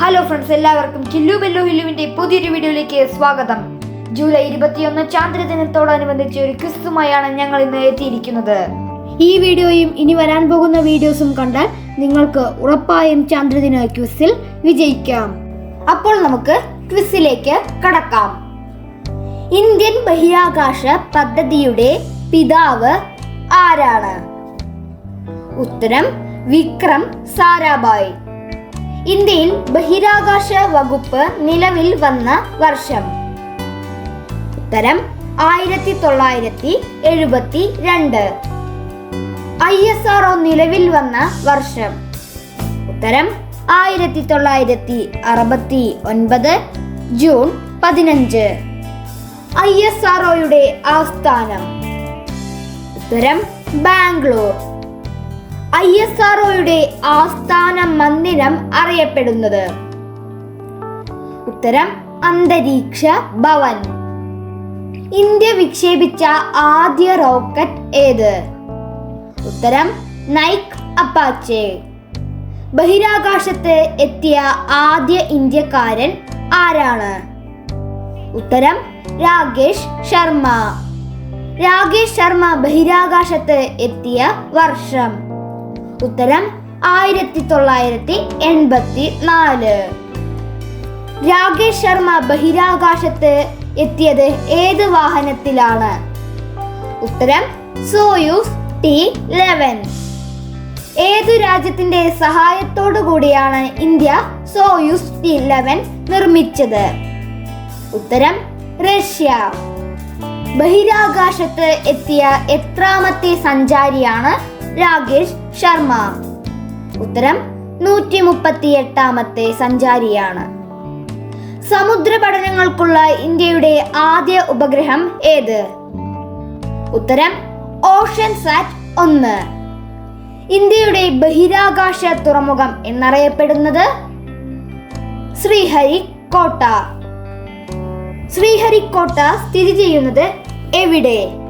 Hello friends എല്ലാവർക്കും കില്ലു ബെല്ലു ഹില്ലുവിന്റെ പുതിയൊരു വീഡിയോയിലേക്ക് സ്വാഗതം. ജൂലൈ ഇരുപത്തിയൊന്ന് ചാന്ദ്രദിനത്തോടനുബന്ധിച്ച് ഒരു ക്വിസുമായാണ് ഞങ്ങൾ ഇന്ന് എത്തിയിരിക്കുന്നത്. ഈ വീഡിയോയും ഇനി വരാൻ പോകുന്ന വീഡിയോസും കണ്ടാൽ നിങ്ങൾക്ക് ഉറപ്പായും ചാന്ദ്രദിന ക്വിസിൽ വിജയിക്കാം. അപ്പോൾ നമുക്ക് ക്വിസിലേക്ക് കടക്കാം. ഇന്ത്യൻ ബഹിരാകാശ പദ്ധതിയുടെ പിതാവ് ആരാണ്? ഉത്തരം വിക്രം സാരാഭായ്. ഇന്ത്യയിൽ ബഹിരാകാശ വകുപ്പ് നിലവിൽ വന്ന വർഷം. ഉത്തരം ആയിരത്തി തൊള്ളായിരത്തി എഴുപത്തി രണ്ട് ഐ എസ് ആർ ഒ നിലവിൽ വന്ന വർഷം. ഉത്തരം ആയിരത്തി തൊള്ളായിരത്തി അറുപത്തി ഒൻപത് ജൂൺ പതിനഞ്ച്. ഐ എസ് ആർ ഒയുടെ ആസ്ഥാനം. ഉത്തരം ബാംഗ്ലൂർ. ഐ എസ് ആർ ആസ്ഥാന മന്ദിരം അറിയപ്പെടുന്നത്. ഉത്തരം അന്തരീക്ഷ ഭവൻ. ഇന്ത്യ വിക്ഷേപിച്ച ആദ്യ റോക്കറ്റ് ഏത്? ഉത്തരം നൈക് അപ്പാച്ചെ. ബഹിരാകാശത്ത് എത്തിയ ആദ്യ ഇന്ത്യക്കാരൻ ആരാണ്? ഉത്തരം രാകേഷ് ശർമ്മ. രാകേഷ് ശർമ്മ ബഹിരാകാശത്ത് എത്തിയ വർഷം. ഉത്തരം ആയിരത്തി തൊള്ളായിരത്തി എൺപത്തി നാല് രാകേഷ് ശർമ്മ ബഹിരാകാശത്ത് എത്തിയത് ഏത് വാഹനത്തിലാണ്? ഉത്തരം സോയൂസ് ടി ലെവൻ ഏതു രാജ്യത്തിന്റെ സഹായത്തോടു കൂടിയാണ് ഇന്ത്യ സോയൂസ് ടി ലെവൻ നിർമ്മിച്ചത്? ഉത്തരം റഷ്യ. ബഹിരാകാശത്ത് എത്തിയ എത്രാമത്തെ സഞ്ചാരിയാണ് രാകേഷ് ശർമ്മ. ഉത്തരം നൂറ്റി മുപ്പത്തി എട്ടാമത്തെ സഞ്ചാരിയാണ്. സമുദ്ര പഠനങ്ങൾക്കുള്ള ഇന്ത്യയുടെ ആദ്യ ഉപഗ്രഹം ഏത്? ഉത്തരം ഓഷൻ സാറ്റ് ഒന്ന്. ഇന്ത്യയുടെ ബഹിരാകാശ തുറമുഖം എന്നറിയപ്പെടുന്നത് ശ്രീഹരിക്കോട്ട ശ്രീഹരിക്കോട്ട സ്ഥിതി ചെയ്യുന്നത് എവിടെ?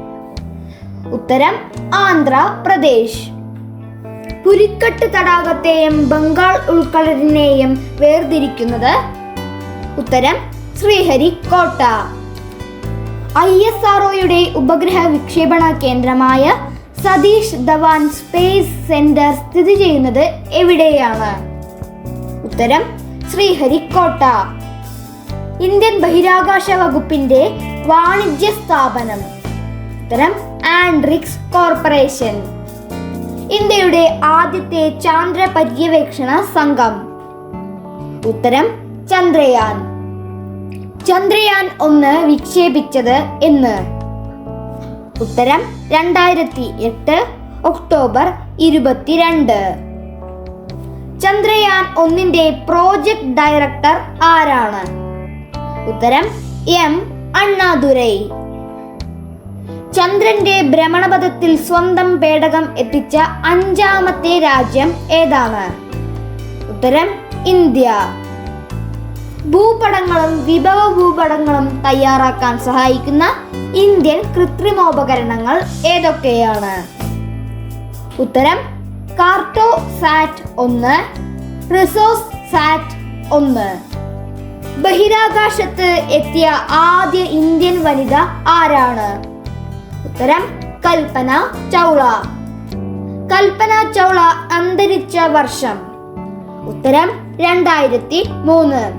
ഉത്തരം ആന്ധ്രാപ്രദേശ്. പുരിക്കട്ട് തടാകത്തെയും ബംഗാൾ ഉൾക്കടലിനെയും വേർതിരിക്കുന്നത് ഉത്തരം ശ്രീഹരിക്കോട്ട. ഐ എസ് ആർഒയുടെ ഉപഗ്രഹ വിക്ഷേപണ കേന്ദ്രമായ സതീഷ് ധവാൻ സ്പേസ് സെന്റർ സ്ഥിതി ചെയ്യുന്നത് എവിടെയാണ്? ഉത്തരം ശ്രീഹരിക്കോട്ട. ഇന്ത്യൻ ബഹിരാകാശ വകുപ്പിന്റെ വാണിജ്യ സ്ഥാപനം. ഉത്തരം ആൻഡ്രിക്സ് കോർപ്പറേഷൻ. ഇന്ത്യയുടെ ആദ്യത്തെ ചാന്ദ്ര പര്യവേക്ഷണ സംഘം. ഉത്തരം ചന്ദ്രയാൻ. ചന്ദ്രയാൻ ഒന്ന് വിക്ഷേപിച്ചത് എന്ന്. ഉത്തരം രണ്ടായിരത്തി എട്ട് ഒക്ടോബർ ഇരുപത്തിരണ്ട്. ചന്ദ്രയാൻ ഒന്നിന്റെ പ്രോജക്ട് ഡയറക്ടർ ആരാണ്? ഉത്തരം എം അണ്ണാദുരൈ. ചന്ദ്രന്റെ ഭ്രമണപഥത്തിൽ സ്വന്തം പേടകം എത്തിച്ച അഞ്ചാമത്തെ രാജ്യം ഏതാണ്? ഉത്തരം ഇന്ത്യ. ഭൂപടങ്ങളും വിഭവ ഭൂപടങ്ങളും തയ്യാറാക്കാൻ സഹായിക്കുന്ന ഇന്ത്യൻ കൃത്രിമോപകരണങ്ങൾ ഏതൊക്കെയാണ്? ഉത്തരം കാർട്ടോ സാറ്റ് ഒന്ന് റിസോഴ്സ് സാറ്റ് ഒന്ന്. ബഹിരാകാശത്ത് എത്തിയ ആദ്യ ഇന്ത്യൻ വനിത ആരാണ്? ഉത്തരം കൽപ്പന ചൗള. കൽപ്പന ചൗള അന്തരിച്ച വർഷം. ഉത്തരം രണ്ടായിരത്തി മൂന്ന്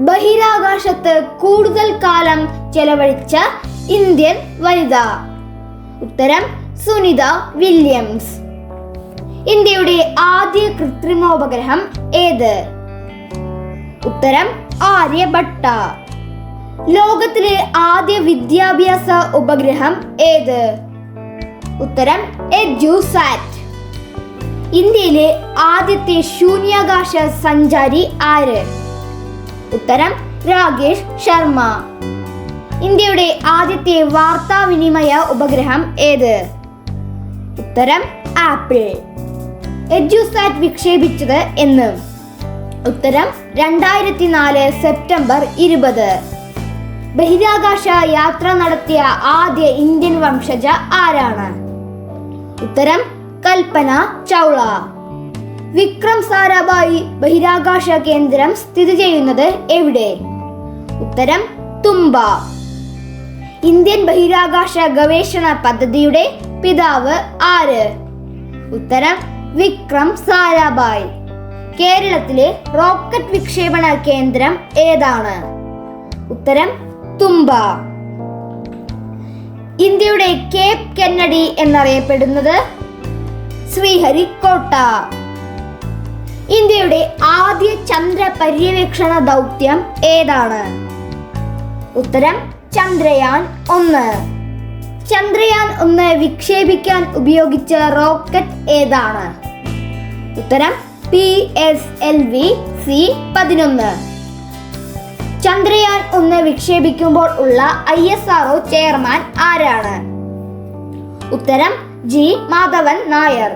ബഹിരാകാശത്ത് കൂടുതൽ കാലം ചെലവഴിച്ച ഇന്ത്യൻ വനിത. ഉത്തരം സുനിത വില്യംസ്. ഇന്ത്യയുടെ ആദ്യ കൃത്രിമോപഗ്രഹം ഏത്? ഉത്തരം ആര്യഭട്ട. ലോകത്തിലെ ആദ്യ വിദ്യാഭ്യാസ ഉപഗ്രഹം ഏത്? ഉത്തരം എഡ്യൂസാറ്റ് ഇന്ത്യയിലെ ആദ്യത്തെ ശൂന്യാകാശ സഞ്ചാരി ആര്? ഉത്തരം രാകേഷ് ശർമ്മ. ഇന്ത്യയുടെ ആദ്യത്തെ വാർത്താവിനിമയ ഉപഗ്രഹം ഏത്? ഉത്തരം ആപ്പിൾ. എഡ്യൂസാറ്റ് വിക്ഷേപിച്ചത് എന്ന്. ഉത്തരം രണ്ടായിരത്തി നാല് സെപ്റ്റംബർ ഇരുപത്. ബഹിരാകാശ യാത്ര നടത്തിയ ആദ്യ ഇന്ത്യൻ വംശജ ആരാണ്? ഉത്തരം കൽപ്പന ചൗള. വിക്രം സാരാഭായി ബഹിരാകാശ കേന്ദ്രം സ്ഥിതി ചെയ്യുന്നത് എവിടെ? ഉത്തരം തുമ്പ ഇന്ത്യൻ ബഹിരാകാശ ഗവേഷണ പദ്ധതിയുടെ പിതാവ് ആര്? ഉത്തരം വിക്രം സാരാഭായ്. കേരളത്തിലെ റോക്കറ്റ് വിക്ഷേപണ കേന്ദ്രം ഏതാണ്? ഉത്തരം തുമ്പ. ഇന്ത്യയുടെ കേപ് കെന്നഡി എന്നറിയപ്പെടുന്നത് ശ്രീഹരിക്കോട്ട. ഇന്ത്യയുടെ ആദ്യ ചന്ദ്ര പര്യവേക്ഷണ ദൗത്യം ഏതാണ്? ഉത്തരം ചന്ദ്രയാൻ ഒന്ന്. ചന്ദ്രയാൻ ഒന്ന് വിക്ഷേപിക്കാൻ ഉപയോഗിച്ച റോക്കറ്റ് ഏതാണ്? ഉത്തരം P S L V C പതിനൊന്ന്. ചന്ദ്രയാൻ ഒന്ന് വിക്ഷേപിക്കുമ്പോൾ ഉള്ള ഐ എസ് ആർ ചെയർമാൻ ആരാണ്? ഉത്തരം G. Madhavan Nair.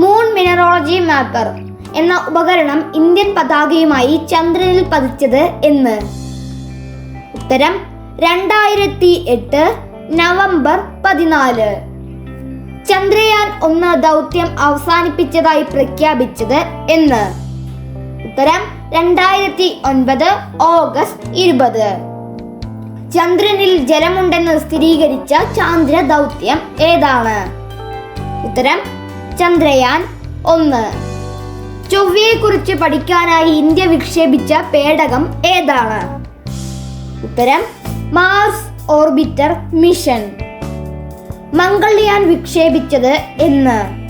Moon mineralogy mapper എന്ന ഉപകരണം ഇന്ത്യൻ പതാകയുമായി ചന്ദ്രനിൽ പതിച്ചത് എന്ന്. ഉത്തരം രണ്ടായിരത്തി എട്ട് നവംബർ പതിനാല്. ചന്ദ്രയാൻ ഒന്ന് ദൗത്യം അവസാനിപ്പിച്ചതായി പ്രഖ്യാപിച്ചത് എന്ന്. ഉത്തരം രണ്ടായിരത്തി ഒൻപത് ഓഗസ്റ്റ് ഇരുപത്. ചന്ദ്രനിൽ ജലമുണ്ടെന്ന് സ്ഥിരീകരിച്ച ചാന്ദ്ര ദൗത്യം ഏതാണ്? ഉത്തരം ചന്ദ്രയാൻ ഒന്ന്. ചൊവ്വയെക്കുറിച്ച് പഠിക്കാനായി ഇന്ത്യ വിക്ഷേപിച്ച പേടകം ഏതാണ്? ഉത്തരം മാർസ് ഓർബിറ്റർ മിഷൻ മംഗൾയാൻ വിക്ഷേപിച്ചത് എന്ന്.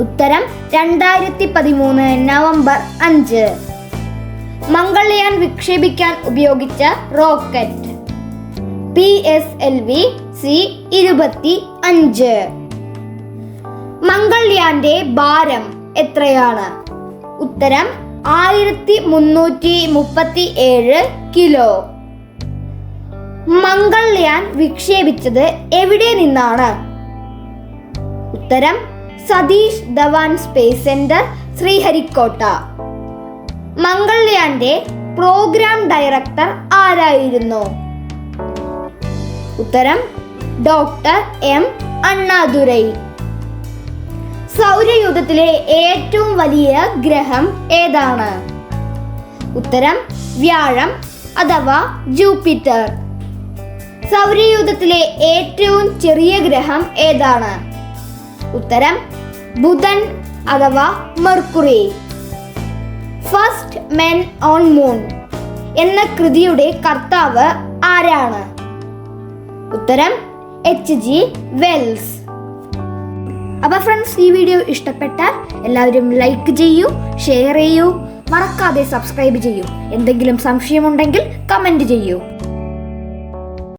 ഉത്തരം രണ്ടായിരത്തി പതിമൂന്ന് നവംബർ അഞ്ച്. മംഗൾയാൻ വിക്ഷേപിക്കാൻ ഉപയോഗിച്ച rocket. P S L V C ഇരുപത്തി അഞ്ച് മംഗൾയാന്റെ ഭാരം എത്രയാണ്? ഉത്തരം ആയിരത്തി മുന്നൂറ്റി മുപ്പത്തി ഏഴ് കിലോ. മംഗൾയാൻ വിക്ഷേപിച്ചത് എവിടെ നിന്നാണ്? ഉത്തരം സതീഷ് ധവാൻ സ്പേസ് സെന്റർ ശ്രീഹരിക്കോട്ട. മംഗൾയാന്റെ പ്രോഗ്രാം ഡയറക്ടർ ആരായിരുന്നു? ഉത്തരം ഡോക്ടർ എം. അണ്ണാദുരൈ. സൗരയൂഥത്തിലെ ഏറ്റവും വലിയ ഗ്രഹം ഏതാണ്? ഉത്തരം വ്യാഴം അഥവാ ജൂപ്പിറ്റർ. സൗരയൂഥത്തിലെ ഏറ്റവും ചെറിയ ഗ്രഹം ഏതാണ്? ഉത്തരം ബുധൻ അഥവാ Mercury. First men on moon എന്ന കൃതിയുടെ കർത്താവ് ആരാണ്? ഉത്തരം എച്ച് ജി വെൽസ് അപ്പോൾ ഫ്രണ്ട്സ് ഈ വീഡിയോ ഇഷ്ടപ്പെട്ടാൽ എല്ലാവരും ലൈക്ക് ചെയ്യൂ ഷെയർ ചെയ്യൂ മറക്കാതെ സബ്സ്ക്രൈബ് ചെയ്യൂ. എന്തെങ്കിലും സംശയമുണ്ടെങ്കിൽ കമന്റ് ചെയ്യൂ.